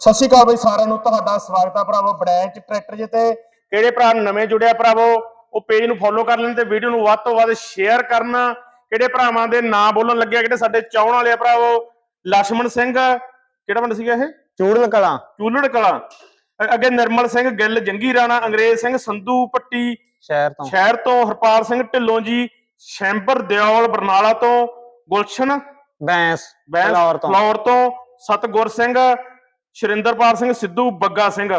ਸਤਿ ਸ਼੍ਰੀ ਅਕਾਲ ਬਈ ਸਾਰਿਆਂ ਨੂੰ ਤੁਹਾਡਾ ਸਵਾਗਤ ਹੈ ਭਰਾਵੋ ਬੜੈਂਚ ਟਰੈਕਟਰ ਜਿੱਤੇ ਕਿਹੜੇ ਭਰਾ ਨਵੇਂ ਜੁੜਿਆ ਭਰਾਵੋ ਉਹ ਪੇਜ ਨੂੰ ਫੋਲੋ ਕਰ ਲੈਣ ਤੇ ਵੀਡੀਓ ਨੂੰ ਵੱਧ ਤੋਂ ਵੱਧ ਸ਼ੇਅਰ ਕਰਨਾ। ਕਿਹੜੇ ਭਰਾਵਾਂ ਦੇ ਨਾਂ ਬੋਲਣ ਲੱਗਿਆ ਕਿਹੜੇ ਸਾਡੇ ਚਾਹਣ ਵਾਲੇ ਆ ਭਰਾਵੋ? ਲక్ష్మణ ਸਿੰਘ ਕਿਹੜਾ ਪਿੰਡ ਸੀਗਾ ਇਹ? ਚੂੜਨ ਕਲਾ। ਚੂੜਨ ਕਲਾ। ਅੱਗੇ ਨਿਰਮਲ ਸਿੰਘ ਗਿੱਲ ਜੰਗੀ ਰਾਣਾ ਅੰਗਰੇਜ਼ ਸਿੰਘ ਸੰਧੂ ਪੱਟੀ। ਸ਼ਹਿਰ ਤੋਂ। ਸ਼ਹਿਰ ਤੋਂ ਹਰਪਾਲ ਸਿੰਘ ਢਿੱਲੋਂ ਜੀ ਸ਼ੈਂਬਰ ਦਿਓਲ ਬਰਨਾਲਾ ਤੋਂ। ਗੁਲਸ਼ਨ? ਬੈਂਸ ਬੈਂਸ ਫਲੋਰ ਤੋਂ। ਸਤਗੁਰ ਸਿੰਘ ਸ਼ਰਿੰਦਰਪਾਲ ਸਿੰਘ ਸਿੱਧੂ ਬੱਗਾ ਸਿੰਘ।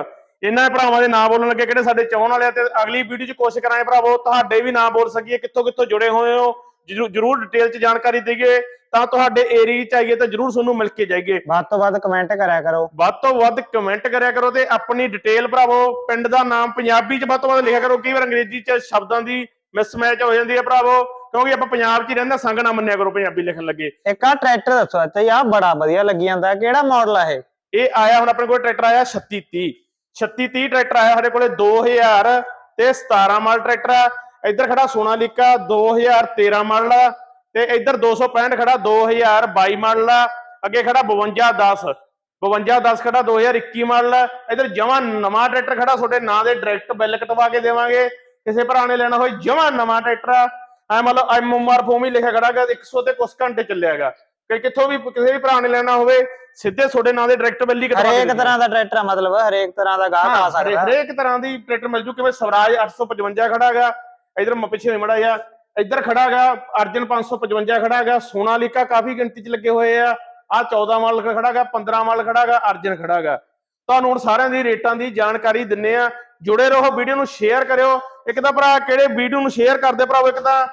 ਇਹਨਾਂ ਭਰਾਵਾਂ ਦੇ ਨਾਮ ਬੋਲਣ ਲੱਗੇ ਕਿਹੜੇ ਸਾਡੇ ਚਾਹਣ ਵਾਲੇ ਤੇ ਅਗਲੀ ਵੀਡੀਓ 'ਚ ਕੋਸ਼ਿਸ਼ ਕਰਾਂਗੇ ਭਰਾਵੋ ਤੁਹਾਡੇ ਵੀ ਨਾਮ ਬੋਲ ਸਕੀਏ ਕਿੱਥੋਂ ਕਿੱਥੋਂ ਜੁੜੇ ਹੋਏ ਹੋ ਜਰੂਰ ਡਿਟੇਲ 'ਚ ਜਾਣਕਾਰੀ ਦੇਈਏ ਤਾਂ ਤੁਹਾਡੇ ਏਰੀਆ 'ਚ ਆਈਏ ਤਾਂ ਜਰੂਰ ਤੁਹਾਨੂੰ ਮਿਲ ਕੇ ਜਾਈਏ। ਵੱਧ ਤੋਂ ਵੱਧ ਕਮੈਂਟ ਕਰਿਆ ਕਰੋ। ਵੱਧ ਤੋਂ ਵੱਧ ਕਮੈਂਟ ਕਰਿਆ ਕਰੋ ਤੇ ਆਪਣੀ ਡਿਟੇਲ ਭਰਾਵੋ ਪਿੰਡ ਦਾ ਨਾਮ ਪੰਜਾਬੀ 'ਚ ਵੱਧ ਤੋਂ ਵੱਧ ਲਿਖਿਆ ਕਰੋ ਕਈ ਵਾਰ ਅੰਗਰੇਜ਼ੀ 'ਚ ਸ਼ਬਦਾਂ ਦੀ ਮਿਸਮੈਚ ਹੋ ਜਾਂਦੀ ਹੈ ਭਰਾਵੋ ਕਿਉਂਕਿ ਆਪਾਂ ਪੰਜਾਬ 'ਚ ਹੀ ਰਹਿੰਦੇ ਸੰਗ ਨਾ ਮੰਨਿਆ ਕਰੋ ਪੰਜਾਬੀ ਲਿਖਣ ਲੱਗੇ। ਇੱਕ ਆ ਟਰੈਕਟਰ ਦੱਸੋ ਇੱਥੇ ਆ ਬੜਾ ਵਧੀਆ ਲੱਗੀ ਜਾਂਦਾ ਕਿਹੜਾ ਮਾਡਲ ਆ ਇਹ? ਇਹ ਆਇਆ ਹੁਣ ਆਪਣੇ ਕੋਲ ਟਰੈਕਟਰ ਆਇਆ 3630 3630 ਟਰੈਕਟਰ ਆਇਆ ਸਾਡੇ ਕੋਲੇ 2000 ਤੇ 17 ਮਾਡਲ ਟਰੈਕਟਰ ਆ। ਇੱਧਰ ਖੜਾ ਸੋਨਾਲੀਕਾ 2013 ਮਾਡਲ ਆ। ਤੇ ਇੱਧਰ 265 ਖੜਾ 2022 ਮਾਡਲ ਆ। ਅੱਗੇ ਖੜਾ 5210 5210 ਖੜਾ 2021 ਮਾਡਲ ਆ। ਇੱਧਰ ਜਮਾ ਨਵਾਂ ਟਰੈਕਟਰ ਖੜਾ, ਤੁਹਾਡੇ ਨਾਂ ਦੇ ਡਾਇਰੈਕਟ ਬਿੱਲ ਕਟਵਾ ਕੇ ਦੇਵਾਂਗੇ। ਕਿਸੇ ਭਰਾ ਨੇ ਲੈਣਾ ਹੋਏ ਜਮਾ ਨਵਾਂ ਟਰੈਕਟਰ ਆ। ਐ ਮਤਲਬ ਐਮਆਰ ਫੋਮ ਹੀ ਲਿਖਿਆ ਖੜਾਗਾ 100 ਤੇ ਕੁਛ ਘੰਟੇ ਚੱਲਿਆਗਾ ਕਿ ਕਿੱਥੋਂ ਵੀ ਕਿਸੇ ਵੀ ਭਰਾ ਨੇ ਲੈਣਾ ਹੋਵੇ ਸਿੱਧੇ ਤੁਹਾਡੇ ਨਾਂ ਦੇ ਡਾਇਰੈਕਟ ਬਿੱਲ ਹੀ ਕਟਵਾ ਕੇ ਹਰੇਕ। ਤਰ੍ਹਾਂ ਦਾ ਟਰੈਕਟਰ ਆ ਮਤਲਬ ਹਰੇਕ ਤਰ੍ਹਾਂ ਦਾ ਗਾਹਕ ਆ ਸਕਦਾ। ਹਰੇਕ ਤਰ੍ਹਾਂ ਦੀ ਟਰੈਕਟਰ ਮਿਲ ਜੂ ਕਿਵੇਂ ਸਵਰਾਜ 855 ਖੜਾ ਹੈਗਾ ਇਧਰ ਪਿੱਛੇ ਮੜਾ ਆ ਇਧਰ ਖੜਾ ਹੈਗਾ ਅਰਜਨ 555 ਖੜਾ ਹੈਗਾ ਸੋਨਾਲੀਕਾ ਕਾਫੀ ਗਿਣਤੀ ਚ ਲੱਗੇ ਹੋਏ ਆ ਆ 14 ਮਾਡਲ ਖੜਾ ਹੈਗਾ 15 ਮਾਡਲ ਖੜਾ ਹੈਗਾ ਅਰਜਨ ਖੜਾ ਹੈਗਾ। ਤੁਹਾਨੂੰ ਹੁਣ ਸਾਰਿਆਂ ਦੀ ਰੇਟਾਂ ਦੀ ਜਾਣਕਾਰੀ ਦਿੰਨੇ ਆ। ਜੁੜੇ ਰਹੋ ਵੀਡੀਓ ਨੂੰ ਸ਼ੇਅਰ ਕਰਿਓ। ਇੱਕ ਤਾਂ ਭਰਾ ਕਿਹੜੇ ਵੀਡੀਓ ਨੂੰ ਸ਼ੇਅਰ ਕਰਦੇ ਭਰਾਵੋ? ਇੱਕ ਤਾਂ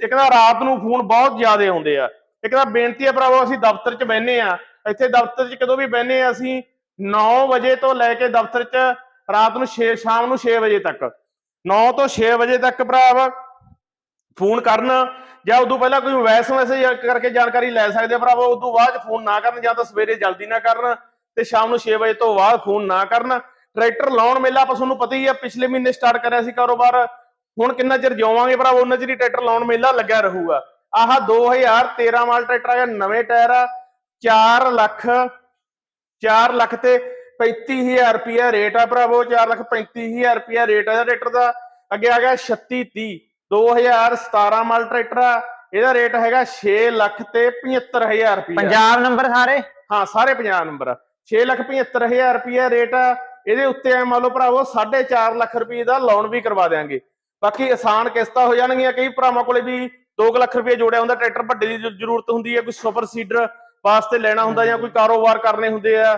ਇੱਕ ਤਾਂ ਰਾਤ ਨੂੰ ਫੋਨ ਬਹੁਤ ਜ਼ਿਆਦਾ ਆਉਂਦੇ ਆ। ਇੱਕ ਤਾਂ ਬੇਨਤੀ ਹੈ ਭਰਾਵੋ, ਅਸੀਂ ਦਫ਼ਤਰ 'ਚ ਬੈਨੇ ਆ ਇੱਥੇ ਦਫ਼ਤਰ 'ਚ ਕਦੋਂ ਵੀ ਬੈਨੇ ਆ ਅਸੀਂ 9 ਵਜੇ ਤੋਂ ਲੈ ਕੇ ਦਫ਼ਤਰ 'ਚ ਰਾਤ ਨੂੰ 6 ਸ਼ਾਮ ਨੂੰ 6 ਵਜੇ ਤੱਕ। 9 ਤੋਂ 6 ਵਜੇ ਤੱਕ ਭਰਾਵਾ, ਫੋਨ ਕਰਨ ਜਾਂ ਉਦੋਂ ਪਹਿਲਾਂ ਕੋਈ ਵੈਸ ਮੈਸੇਜ ਕਰਕੇ ਜਾਣਕਾਰੀ ਲੈ ਸਕਦੇ ਆ ਭਰਾਵਾ, ਉਦੋਂ ਬਾਅਦ 'ਚ ਫੋਨ ਨਾ ਕਰਨ ਜਾਂ ਤਾਂ ਸਵੇਰੇ ਜਲਦੀ ਨਾ ਕਰਨ ਤੇ ਸ਼ਾਮ ਨੂੰ 6 ਵਜੇ ਤੋਂ ਬਾਅਦ ਫੋਨ ਨਾ ਕਰਨ। ਟਰੈਕਟਰ ਲਾਉਣ ਮੇਲਾ ਆਪਾਂ ਤੁਹਾਨੂੰ ਪਤਾ ਹੀ ਆ, ਪਿਛਲੇ ਮਹੀਨੇ ਸਟਾਰਟ ਕਰਿਆ ਸੀ ਕਾਰੋਬਾਰ। ਹੁਣ ਕਿੰਨਾ ਚਿਰ ਜਿਉਵਾਂਗੇ ਭਰਾਵਾ ਉਹਨਾਂ ਚਿਰ ਹੀ ਟਰੈਕਟਰ ਲਾਉਣ ਮੇਲਾ ਲੱਗਿਆ ਰਹੂਗਾ। ਆਹ 2013 ਮਾਡਲ ਟਰੈਕਟਰ ਆ ਨਵੇਂ ਟਾਇਰ ਆ 4 ਲੱਖ 4 ਲੱਖ ਤੇ 35000 ਰੁਪਿਆ ਰੇਟ ਆ ਭਰਾਵੋ 4 ਲੱਖ 35000 ਰੁਪਿਆ ਰੇਟ ਆ ਟਰੈਕਟਰ ਦਾ। ਅੱਗੇ ਆ ਗਿਆ 3630 2017 ਮਾਡਲ ਟਰੈਕਟਰ ਆ ਇਹਦਾ ਰੇਟ ਹੈਗਾ 6 ਲੱਖ ਤੇ 75000 ਰੁਪਿਆ ਪੰਜਾਬ ਨੰਬਰ ਸਾਰੇ? ਹਾਂ ਸਾਰੇ 50 ਨੰਬਰ ਆ। 6 ਲੱਖ 75000 ਰੁਪਿਆ ਰੇਟ ਆ ਇਹਦੇ ਉੱਤੇ ਐ ਮੰਨ ਲਓ ਭਰਾਵੋ 4.5 ਲੱਖ ਰੁਪਏ ਦਾ ਲੋਨ ਵੀ ਕਰਵਾ ਦੇਾਂਗੇ ਬਾਕੀ ਆਸਾਨ ਕਿਸ਼ਤਾਂ ਹੋ ਜਾਣਗੀਆਂ ਕਈ ਭਰਾਵਾਂ ਕੋਲੇ ਵੀ 2 ਲੱਖ ਰੁਪਏ ਜੋੜਿਆ ਹੁੰਦਾ ਟਰੈਕਟਰ ਵੱਡੇ ਦੀ ਜ਼ਰੂਰਤ ਹੁੰਦੀ ਹੈ ਕੋਈ ਸੁਪਰ ਸੀਡਰ ਵਾਸਤੇ ਲੈਣਾ ਹੁੰਦਾ ਜਾਂ ਕੋਈ ਕਾਰੋਬਾਰ ਕਰਨੇ ਹੁੰਦੇ ਆ।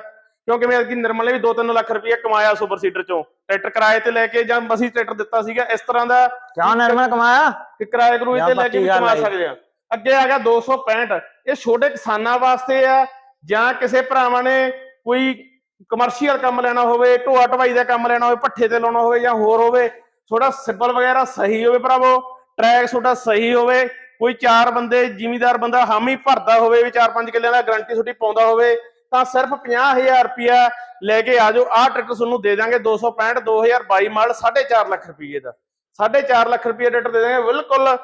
ਕਿਉਂਕਿ ਮੈਂ ਅੱਗੇ ਨਿਰਮਲ ਨੇ ਵੀ 2-3 ਲੱਖ ਰੁਪਏ ਕਮਾਇਆ ਸੁਪਰ ਸੀਡਰ ਚੋਂ। ਟਰੈਕਟਰ ਕਿਰਾਏ ਤੇ ਲੈ ਕੇ ਜਾਂ ਅਸੀਂ ਟਰੈਕਟਰ ਦਿੱਤਾ ਸੀਗਾ ਇਸ ਤਰ੍ਹਾਂ ਦਾ ਕਿਉਂ ਨਿਰਮਲ ਕਮਾਇਆ? ਕਿ ਕਿਰਾਏ ਕਰੂਏ ਤੇ ਲੈ ਕੇ ਵੀ ਕਮਾ। ਸਕਦੇ ਆ। ਅੱਗੇ ਆ ਗਿਆ 265 ਇਹ ਛੋਟੇ ਕਿਸਾਨਾਂ ਵਾਸਤੇ ਆ ਜਾਂ ਕਿਸੇ ਭਰਾਵਾਂ ਨੇ ਕੋਈ ਕਮਰਸ਼ੀਅਲ ਕੰਮ ਲੈਣਾ ਹੋਵੇ ਢੋਆ ਢਵਾਈ ਦਾ ਕੰਮ ਲੈਣਾ ਹੋਵੇ ਪੱਠੇ ਤੇ ਲਾਉਣਾ ਹੋਵੇ ਜਾਂ ਹੋਰ ਹੋਵੇ ਥੋੜਾ ਸਿਬਲ ਵਗੈਰਾ ਸਹੀ ਹੋਵੇ ਭਰਾਵੋ। ਟਰੈਕ ਤੁਹਾਡਾ ਸਹੀ ਹੋਵੇ, ਕੋਈ ਚਾਰ ਬੰਦੇ, ਜ਼ਿਮੀਦਾਰ ਬੰਦਾ ਹਾਮੀ ਭਰਦਾ ਹੋਵੇ, ਵੀ 4-5 ਕਿੱਲਿਆਂ ਦਾ ਗਾਰੰਟੀ ਤੁਹਾਡੀ ਪਾਉਂਦਾ ਹੋਵੇ, ਤਾਂ ਸਿਰਫ 50000 ਰੁਪਇਆ ਲੈ ਕੇ ਆ ਜਾਓ। ਆਹ ਟਰੈਕਟਰ ਤੁਹਾਨੂੰ ਦੇ ਦਾਂਗੇ 265 2022 ਮਾਡਲ 4.5 ਲੱਖ ਰੁਪਏ ਦਾ। 4.5 ਲੱਖ ਰੁਪਏ ਟਰੈਕਟਰ ਦੇ ਦਾਂਗੇ। ਬਿਲਕੁਲ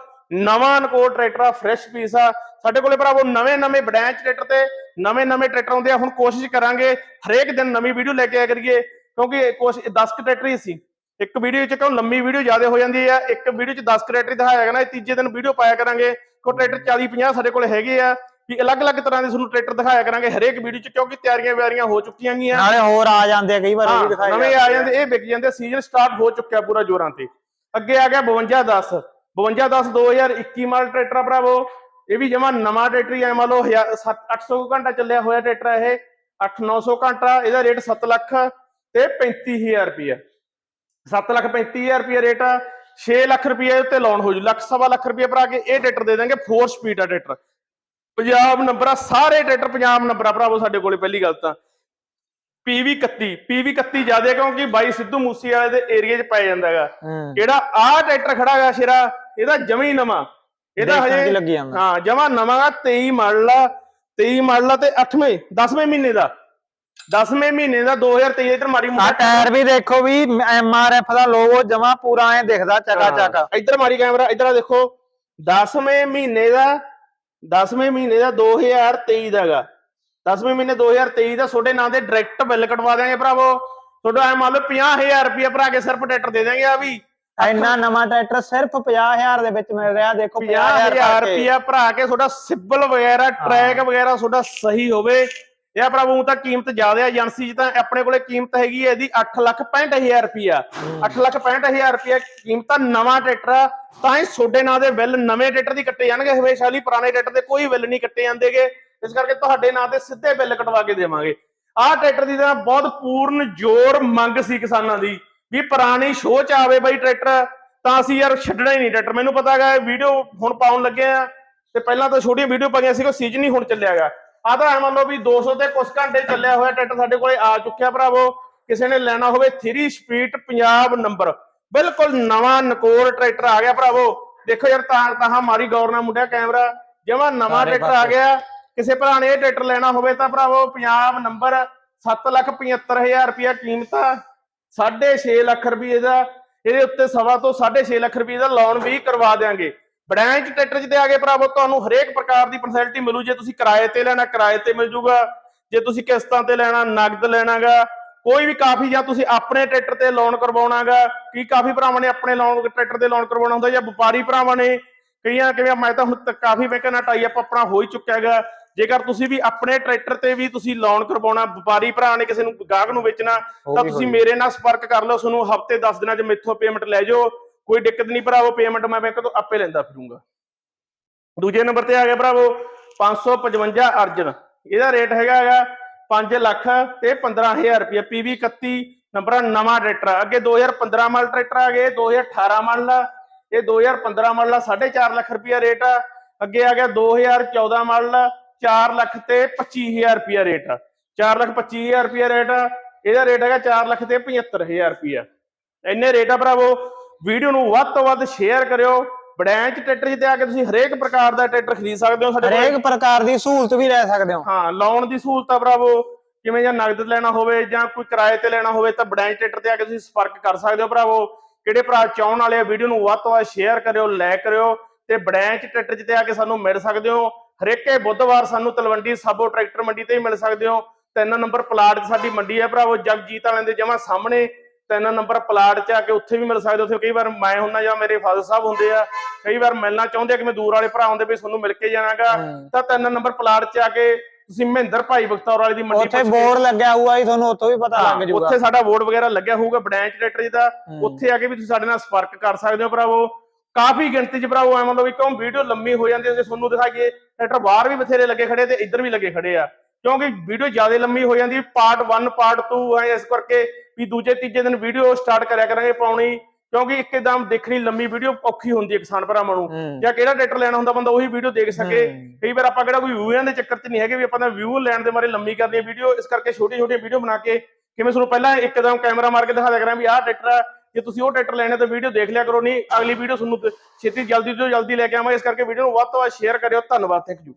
ਨਵਾਂ ਅਨਕੋਟ ਟਰੈਕਟਰ ਆ ਫਰੈਸ਼ ਪੀਸ ਆ। ਸਾਡੇ ਕੋਲੇ ਭਰਾਵੋ, ਨਵੇਂ ਨਵੇਂ ਬੜੈਂਚ ਟਰੈਕਟਰ ਤੇ, ਨਵੇਂ ਨਵੇਂ ਟਰੈਕਟਰ ਆਉਂਦੇ ਆ। ਹੁਣ ਕੋਸ਼ਿਸ਼ ਕਰਾਂਗੇ ਹਰੇਕ ਦਿਨ ਨਵੀਂ ਵੀਡੀਓ ਲੈ ਕੇ ਆਇਆ ਕਰੀਏ, ਕਿਉਂਕਿ ਕੁਛ 10 ਕੁ ਟਰੈਕਟਰ ਹੀ ਸੀ। ਇੱਕ ਵੀਡੀਓ ਚ ਕਿਉਂ ਲੰਮੀ ਵੀਡੀਓ ਜ਼ਿਆਦਾ ਹੋ ਜਾਂਦੀ ਆ ਇੱਕ ਵੀਡੀਓ ਚ 10 ਟਰੈਕਟਰ ਦਿਖਾਇਆ ਨਾ ਤੀਜੇ ਦਿਨ ਵੀਡੀਓ ਪਾਇਆ ਕਰਾਂਗੇ ਕੋ ਟਰੈਕਟਰ 40 50 ਸਾਡੇ ਕੋਲੇ ਹੈਗੇ ਆ ਵੀ ਅਲੱਗ-ਅਲੱਗ ਤਰ੍ਹਾਂ ਦੇ ਤੁਹਾਨੂੰ ਟਰੈਕਟਰ ਦਿਖਾਇਆ ਕਰਾਂਗੇ ਹਰੇਕ ਵੀਡੀਓ ਚ ਕਿਉਂਕਿ ਤਿਆਰੀਆਂ ਵਿਆਰੀਆਂ ਹੋ ਚੁੱਕੀਆਂ ਗੀਆਂ ਨਾਲੇ ਹੋਰ ਆ ਜਾਂਦੇ ਆ ਕਈ ਵਾਰ ਇਹ ਵੀ ਹਾਂ, ਦਿਖਾਈ ਨਵੇਂ ਆ ਜਾਂਦੇ ਇਹ ਵਿਕ ਜਾਂਦੇ ਸੀਜ਼ਨ ਸਟਾਰਟ ਹੋ ਚੁੱਕਿਆ ਪੂਰਾ ਜੋਰਾਂ ਤੇ। ਅੱਗੇ ਆ ਗਿਆ 5210 5210 2021 ਮਾਡਲ ਟਰੈਕਟਰ ਆ ਭਰਾਵੋ ਇਹ ਵੀ ਜਮਾ ਨਵਾਂ ਟਰੈਕਟਰ ਹੀ ਮੰਨ ਲਓ 800 ਘੰਟਾ ਚੱਲਿਆ ਹੋਇਆ ਟਰੈਕਟਰ ਇਹ 8-900 ਘੰਟਾ ਇਹਦਾ ਰੇਟ 7 ਲੱਖ ਤੇ 35000 ਰੁਪਇਆ 7 ਲੱਖ 35000 ਰੁਪਇਆ ਰੇਟ ਆ 6 ਲੱਖ ਰੁਪਏ ਉੱਤੇ ਲੋਨ ਹੋ ਜੂ ਲੱਖ ਸਵਾ ਲੱਖ ਰੁਪਏ ਭਰਾ ਕੇ ਇਹ ਟਰੈਕਟਰ ਦੇ ਦਾਂਗੇ 4 ਸਪੀਡ ਆ ਟਰੈਕਟਰ ਪੰਜਾਬ ਨੰਬਰ ਆ ਸਾਰੇ ਟਰੈਕਟਰ ਪੰਜਾਬ ਨੰਬਰ ਆ ਭਰਾਵੋ ਸਾਡੇ ਕੋਲੇ ਪਹਿਲੀ ਗੱਲ ਤਾਂ। PV 31 PV 31 ਜ਼ਿਆਦਾ ਕਿਉਂਕਿ ਬਾਈ ਸਿੱਧੂ ਮੂਸੇ ਵਾਲੇ ਦੇ ਏਰੀਆ 'ਚ ਪੈ ਜਾਂਦਾ ਹੈਗਾ। ਜਿਹੜਾ ਆਹ ਟਰੈਕਟਰ ਖੜਾ ਹੈਗਾ ਸ਼ੇਰਾ ਇਹਦਾ ਜਮੀ ਨਵਾਂ। ਇਹਦਾ ਹਜੇ ਹਾਂ ਜਮਾ ਨਵਾਂ ਗਾ 23 ਮਾਡਲ ਆ 23 ਮਾਡਲ ਆ ਤੇ 8ਵੇਂ 10ਵੇਂ ਮਹੀਨੇ ਦਾ। 10ਵੇਂ ਮਹੀਨੇ ਦਾ 2023 ਇਧਰ ਮਾਰੀ ਆ ਟਾਇਰ ਵੀ ਦੇਖੋ ਵੀ ਐਮਆਰਐਫ ਦਾ ਲੋਗੋ ਜਮਾ ਪੂਰਾ ਐ ਦਿਖਦਾ ਚਕਾ ਚਕ। ਇਧਰ ਮਾਰੀ ਕੈਮਰਾ ਇਧਰ ਦੇਖੋ। 10ਵੇਂ ਮਹੀਨੇ ਦਾ 10ਵੇਂ ਮਹੀਨੇ ਦਾ 2023 ਦਾਗਾ 10ਵੇਂ ਮਹੀਨੇ 2023 ਦਾ ਤੁਹਾਡੇ ਨਾਂ ਦੇ ਡਾਇਰੈਕਟ ਬਿੱਲ ਕਟਵਾ ਦਿਆਂਗੇ ਭਰਾਵੋ। ਤੁਹਾਡਾ ਐ ਮੰਨ ਲਓ 50000 ਰੁਪਏ ਭਰਾ ਕੇ ਸਿਰਫ ਟਰੈਕਟਰ ਦੇ ਦਿਆਂਗੇ ਆ ਵੀ। ਇੰਨਾ ਨਵਾਂ ਟਰੈਕਟਰ ਸਿਰਫ 50000 ਦੇ ਵਿੱਚ ਮਿਲ ਰਿਹਾ ਦੇਖੋ 50000 50000 ਰੁਪਏ ਭਰਾ ਕੇ ਤੁਹਾਡਾ ਸਿਬਲ ਵਗੈਰਾ ਟਰੈਕ ਵਗੈਰਾ ਤੁਹਾਡਾ ਸਹੀ ਹੋਵੇ। ਇਹ ਊਂ ਤਾਂ ਕੀਮਤ ਜ਼ਿਆਦਾ ਹੈ ਏਜੰਸੀ 'ਚ ਤਾਂ ਆਪਣੇ ਕੋਲੇ ਕੀਮਤ ਹੈਗੀ ਹੈ। ਇਹਦੀ 865000 ਰੁਪਿਆ 865000 ਰੁਪਿਆ ਕੀਮਤ ਆ ਨਵਾਂ ਟਰੈਕਟਰ ਆ ਤਾਂ ਹੀ ਤੁਹਾਡੇ ਨਾਂ ਦੇ ਬਿੱਲ ਨਵੇਂ ਟਰੈਕਟਰ ਦੀ ਕੱਟੇ ਜਾਣਗੇ ਹਮੇਸ਼ਾ ਲਈ ਪੁਰਾਣੇ ਟਰੈਕਟਰ ਦੇ ਕੋਈ ਬਿੱਲ ਨਹੀਂ ਕੱਟੇ ਜਾਂਦੇਗੇ। ਇਸ ਕਰਕੇ ਤੁਹਾਡੇ ਨਾਂ ਤੇ ਸਿੱਧੇ ਬਿੱਲ ਕਟਵਾ ਕੇ ਦੇਵਾਂਗੇ। ਆਹ ਟਰੈਕਟਰ ਦੀ ਤਾਂ ਬਹੁਤ ਪੂਰਨ ਜ਼ੋਰ ਮੰਗ ਸੀ ਕਿਸਾਨਾਂ ਦੀ ਵੀ ਪੁਰਾਣੀ ਸ਼ੋਅ ਚ ਆਵੇ ਬਈ ਟਰੈਕਟਰ ਤਾਂ ਅਸੀਂ ਯਾਰ ਛੱਡਣਾ ਹੀ ਨਹੀਂ ਟਰੈਕਟਰ। ਮੈਨੂੰ ਪਤਾ ਹੈਗਾ ਵੀਡੀਓ ਹੁਣ ਪਾਉਣ ਲੱਗੇ ਆ ਤੇ ਪਹਿਲਾਂ ਤਾਂ ਛੋਟੀਆਂ ਵੀਡੀਓ ਪਾਈਆਂ ਸੀ ਉਹ ਸੀਜ਼ਨ ਹੀ ਹੁਣ ਚੱਲਿਆਗਾ ਆ ਤਾਂ ਮੰਨ ਲਓ ਵੀ 200 ਤੇ ਕੁਝ ਘੰਟੇ ਚੱਲਿਆ ਹੋਇਆ ਟਰੈਕਟਰ ਸਾਡੇ ਕੋਲੇ ਆ ਚੁੱਕਿਆ ਭਰਾਵੋ। ਕਿਸੇ ਨੇ ਲੈਣਾ ਹੋਵੇ 3 ਸਪੀਡ ਪੰਜਾਬ ਨੰਬਰ ਬਿਲਕੁਲ ਨਵਾਂ ਨਕੋਰ ਟਰੈਕਟਰ ਆ ਗਿਆ ਭਰਾਵੋ। ਦੇਖੋ ਯਾਰ ਤਾਂ ਤਾਂ ਮਾਰੀ ਗੌਰ ਨਾਲ ਮੁੰਡਿਆ ਕੈਮਰਾ। ਜਮਾ ਨਵਾਂ ਟਰੈਕਟਰ ਆ। ਗਿਆ। ਕਿਸੇ ਭਰਾ ਨੇ ਇਹ ਟਰੈਕਟਰ ਲੈਣਾ ਹੋਵੇ ਤਾਂ ਭਰਾਵੋ ਪੰਜਾਬ ਨੰਬਰ 775000 ਰੁਪਇਆ ਕੀਮਤ। ਆ 6.5 ਲੱਖ ਰੁਪਏ ਦਾ। ਇਹਦੇ ਉੱਤੇ ਸਵਾ ਤੋਂ 6.5 ਲੱਖ ਰੁਪਏ ਦਾ ਲੋਨ ਵੀ ਕਰਵਾ ਦੇਾਂਗੇ ਬ੍ਰਾਂਚ ਟਰੈਕਟਰ ਚ ਤੇ ਆ ਗਏ ਭਰਾਵੋ ਤੁਹਾਨੂੰ ਹਰੇਕ ਪ੍ਰਕਾਰ ਦੀ ਫੈਸਿਲਿਟੀ ਮਿਲੂ। ਜੇ ਤੁਸੀਂ ਕਿਰਾਏ ਤੇ ਲੈਣਾ ਕਿਰਾਏ ਤੇ ਮਿਲ ਜੂਗਾ। ਜੇ ਤੁਸੀਂ ਕਿਸ਼ਤਾਂ ਤੇ ਲੈਣਾ ਨਗਦ ਲੈਣਾਗਾ। ਕੋਈ ਵੀ ਕਾਫੀ ਜਾਂ ਤੁਸੀਂ ਆਪਣੇ ਟਰੈਕਟਰ ਤੇ ਲੋਨ ਕਰਵਾਉਣਾਗਾ। ਕੀ ਕਾਫੀ ਭਰਾਵਾਂ ਨੇ ਆਪਣੇ ਲੋਨ ਟਰੈਕਟਰ ਤੇ ਲੋਨ ਕਰਵਾਉਣਾ ਹੁੰਦਾ ਜਾਂ ਵਪਾਰੀ ਭਰਾਵਾਂ ਨੇ? ਕਈਆਂ ਕਿਵੇਂ ਮੈਂ ਤਾਂ ਹੁਣ ਕਾਫੀ ਬੈਂਕਾਂ ਨਾਲ ਟਾਈ ਅਪ ਆਪਣਾ ਹੋ ਹੀ ਚੁੱਕਿਆ ਹੈਗਾ। ਜੇਕਰ ਤੁਸੀਂ ਵੀ ਆਪਣੇ ਟਰੈਕਟਰ ਤੇ ਵੀ ਤੁਸੀਂ ਲੋਨ ਕਰਵਾਉਣਾ ਵਪਾਰੀ ਭਰਾ ਨੇ ਕਿਸੇ ਨੂੰ ਗਾਹਕ ਨੂੰ ਵੇਚਣਾ ਤਾਂ ਤੁਸੀਂ। ਮੇਰੇ ਨਾਲ ਸੰਪਰਕ ਕਰ ਲਓ। ਤੁਹਾਨੂੰ ਹਫ਼ਤੇ 10 ਦਿਨਾਂ 'ਚ ਮੈਥੋਂ ਪੇਮੈਂਟ ਲੈ ਜਾਓ। ਕੋਈ ਦਿੱਕਤ ਨਹੀਂ ਭਰਾਵੋ ਪੇਮੈਂਟ ਮੈਂ ਬੈਂਕ ਤੋਂ ਆਪੇ ਲੈਂਦਾ ਫਿਰੂੰਗਾ। ਦੂਜੇ ਨੰਬਰ ਤੇ ਆ ਗਿਆ ਭਰਾਵੋ 555 ਅਰਜਨ। ਇਹਦਾ ਰੇਟ ਹੈਗਾ ਹੈਗਾ 5 ਲੱਖ ਤੇ 15000 ਰੁਪਏ PV 31 ਨੰਬਰ ਨਵਾਂ ਟਰੈਕਟਰ ਆ। ਅੱਗੇ 2015 ਮਾਡਲ ਟਰੈਕਟਰ ਆ ਗਏ 2018 ਮਾਡਲ ਆ ਇਹ 2015 ਮਾਡਲ ਆ 4.5 ਲੱਖ ਰੁਪਏ ਰੇਟ ਆ। ਅੱਗੇ ਆ ਗਿਆ 2014 ਮਾਡਲ 4 ਲੱਖ ਤੇ 25000 ਰੁਪਏ ਰੇਟ ਆ। 4 ਲੱਖ 25000 ਰੁਪਏ ਰੇਟ ਆ। ਇਹਦਾ ਰੇਟ ਹੈਗਾ 4 ਲੱਖ ਤੇ 75000 ਰੁਪਏ ਇੰਨੇ ਰੇਟ ਆ ਭਰਾਵੋ ਵੀਡੀਓ ਨੂੰ ਵੱਧ ਤੋਂ ਵੱਧ ਸ਼ੇਅਰ ਕਰਿਓ। ਬ੍ਰਾਂਚ ਟਰੈਕਟਰ ਜਿੱਤੇ ਆ ਕੇ ਤੁਸੀਂ ਹਰੇਕ ਪ੍ਰਕਾਰ ਦਾ ਟਰੈਕਟਰ ਖਰੀਦ ਸਕਦੇ ਹੋ ਸਾਡੇ ਕੋਲ। ਹਰੇਕ ਪ੍ਰਕਾਰ ਦੀ ਸਹੂਲਤ ਵੀ ਲੈ ਸਕਦੇ ਹੋ। ਹਾਂ ਲੋਨ ਦੀ ਸਹੂਲਤ ਆ ਭਰਾਵੋ। ਕਿਵੇਂ ਜਾਂ ਨਗਦ ਲੈਣਾ ਹੋਵੇ ਜਾਂ ਕੋਈ ਕਿਰਾਏ ਤੇ ਲੈਣਾ ਹੋਵੇ ਤਾਂ ਬ੍ਰਾਂਚ ਟਰੈਕਟਰ ਤੇ ਆ ਕੇ ਤੁਸੀਂ ਸੰਪਰਕ ਕਰ ਸਕਦੇ ਹੋ ਭਰਾਵੋ। ਕਿਹੜੇ ਭਰਾ ਚਾਹਣ ਵਾਲੇ ਆ ਵੀਡੀਓ ਨੂੰ ਵੱਧ ਤੋਂ ਵੱਧ ਸ਼ੇਅਰ ਕਰਿਓ ਲਾਈਕ ਕਰਿਓ ਤੇ ਬ੍ਰਾਂਚ ਟਰੈਕਟਰ ਜਿੱਤੇ ਆ ਕੇ ਸਾਨੂੰ ਮਿਲ ਸਕਦੇ ਹੋ। ਹਰੇਕੇ ਬੁੱਧਵਾਰ ਸਾਨੂੰ ਤਲਵੰਡੀ ਸਾਬੋ ਟਰੈਕਟਰ ਮੰਡੀ ਤੇ ਹੀ ਮਿਲ ਸਕਦੇ ਹੋ। ਤਿੰਨ ਨੰਬਰ ਪਲਾਟ ਸਾਡੀ ਮੰਡੀ ਹੈ ਭਰਾਵੋ ਜਗਜੀਤ ਵਾਲਿਆਂ ਦੇ ਜਮਾ ਸਾਹਮਣੇ। ਤਿੰਨ ਨੰਬਰ ਪਲਾਟ 'ਚ ਆ ਕੇ ਉੱਥੇ ਵੀ ਮਿਲ ਸਕਦੇ ਹੋ। ਉੱਥੇ ਕਈ ਵਾਰ ਮੈਂ ਹੁੰਨਾ ਜਾਂ ਮੇਰੇ ਫਾਦਰ ਸਾਹਿਬ ਹੁੰਦੇ ਆ ਕਈ ਵਾਰ ਮਿਲਣਾ ਚਾਹੁੰਦੇ ਆ ਕਿ ਮੈਂ ਦੂਰ ਵਾਲੇ ਭਰਾ ਹੁੰਦੇ ਵੀ ਤੁਹਾਨੂੰ ਮਿਲ ਕੇ ਜਾਣਾਗਾ। ਤਾਂ ਤਿੰਨ ਨੰਬਰ ਪਲਾਟ 'ਚ ਆ ਕੇ ਤੁਸੀਂ ਮਹਿੰਦਰ ਭਾਈ ਬਖਤੌਰ ਵਾਲੇ ਦੀ ਮੰਡੀ ਉੱਥੇ ਬੋਰਡ ਲੱਗਿਆ ਹੋਊਗਾ ਜੀ ਤੁਹਾਨੂੰ ਉੱਥੋਂ ਵੀ ਪਤਾ ਲੱਗ ਜਾਊਗਾ। ਉੱਥੇ ਸਾਡਾ ਬੋਰਡ ਵਗੈਰਾ ਲੱਗਿਆ ਹੋਊਗਾ ਬ੍ਰਾਂਚ ਟਰੈਕਟਰ ਜੀ ਦਾ। ਉੱਥੇ ਆ ਕੇ ਵੀ ਤੁਸੀਂ ਸਾਡੇ ਨਾਲ ਸੰਪਰਕ ਕਰ ਸਕਦੇ ਹੋ ਭਰਾਵੋ। ਕਾਫੀ ਗਿਣਤੀ 'ਚ ਭਰਾਵੋ ਐ ਮਤਲਬ ਵੀ ਕਿਉਂ ਵੀਡੀਓ ਲੰਮੀ ਹੋ ਜਾਂਦੀ ਹੈ ਜੇ ਤੁਹਾਨੂੰ ਦਿਖਾਈਏ ਟਰੈਕਟਰ ਬਾਹਰ ਵੀ ਬਥੇਰੇ ਲੱਗੇ ਖੜੇ ਤੇ ਇੱਧਰ ਵੀ ਲੱਗੇ ਖੜੇ ਆ। ਕਿਉਂਕਿ ਵੀਡੀਓ ਜ਼ਿਆਦਾ ਲੰਮੀ ਹੋ ਜਾਂਦੀ ਪਾਰਟ 1 ਪਾਰਟ 2 ਐ ਇਸ ਕਰਕੇ ਵੀ ਦੂਜੇ ਤੀਜੇ ਦਿਨ ਵੀਡੀਓ ਸਟਾਰਟ ਕਰਿਆ ਕਰਾਂਗੇ ਪਾਉਣੀ ਕਿਉਂਕਿ ਇੱਕਦਮ ਦੇਖਣੀ ਲੰਮੀ ਵੀਡੀਓ ਔਖੀ ਹੁੰਦੀ ਹੈ ਕਿਸਾਨ ਭਰਾਵਾਂ ਨੂੰ। ਜਾਂ ਕਿਹੜਾ ਟਰੈਕਟਰ ਲੈਣਾ ਹੁੰਦਾ ਬੰਦਾ ਉਹੀ ਵੀਡੀਓ ਦੇਖ ਸਕੇ। ਕਈ ਵਾਰ ਆਪਾਂ ਕਿਹੜਾ ਕੋਈ ਵਿਊਆਂ ਦੇ ਚੱਕਰ 'ਚ ਨਹੀਂ ਹੈਗੇ ਵੀ ਆਪਾਂ ਤਾਂ ਵਿਊ ਲੈਣ ਦੇ ਮਾਰੇ ਲੰਮੀ ਕਰਨੀ ਹੈ ਵੀਡੀਓ ਇਸ ਕਰਕੇ ਛੋਟੀ ਛੋਟੀ ਵੀਡੀਓ ਬਣਾ ਕੇ ਕਿਵੇਂ ਤੁਹਾਨੂੰ ਪਹਿਲਾਂ ਇੱਕਦਮ ਕੈਮਰਾ ਮਾਰ ਕੇ ਦਿਖਾ ਦਿਆ ਕਰਾਂ ਵੀ ਆਹ ਟਰੈਕਟਰ ਆ। ਜੇ ਤੁਸੀਂ ਉਹ ਟਰੈਕਟਰ ਲੈਣੇ ਤਾਂ ਵੀਡੀਓ ਦੇਖ ਲਿਆ ਕਰੋ। ਨਹੀਂ ਅਗਲੀ ਵੀਡੀਓ ਤੁਹਾਨੂੰ ਛੇਤੀ ਜਲਦੀ ਤੋਂ ਜਲਦੀ ਲੈ ਕੇ ਆਵਾਂਗੇ ਇਸ ਕਰਕੇ ਵੀਡੀਓ ਨੂੰ ਵੱਧ ਤੋਂ ਵੱਧ ਸ਼ੇਅਰ ਕਰਿਓ। ਧੰਨਵਾਦ ਥੈਂਕ ਯੂ